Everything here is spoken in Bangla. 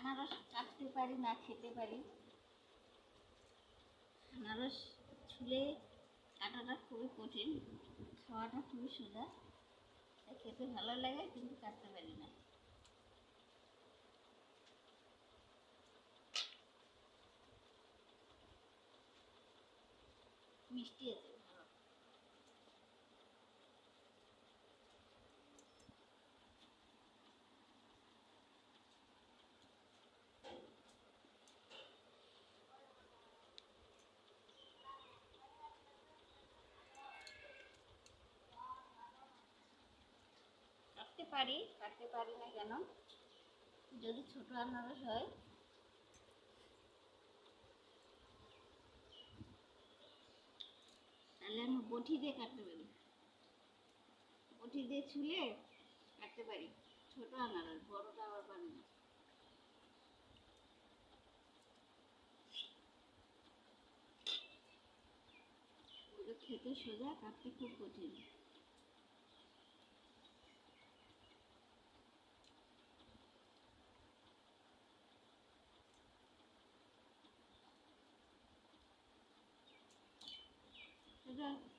আনারস কাটতে পারি না, খেতে পারি। আনারস ছুলে কাটাটা খুবই কঠিন, খাওয়াটা খুবই সোজা। খেতে ভালো লাগে, কিন্তু কাটতে পারি না। মিষ্টি আছে। কাটতে পারি? কাটতে পারি না কেন? যদি ছোট আনারস হয়। তাহলে আমি বটি দিয়ে কাটতে পারি। বটি দিয়ে ছুলে কাটতে পারি। ছোট আনারস, বড়টা আবার পারি না। খেতে সোজা, কাটতে খুব কঠিন। Güzel.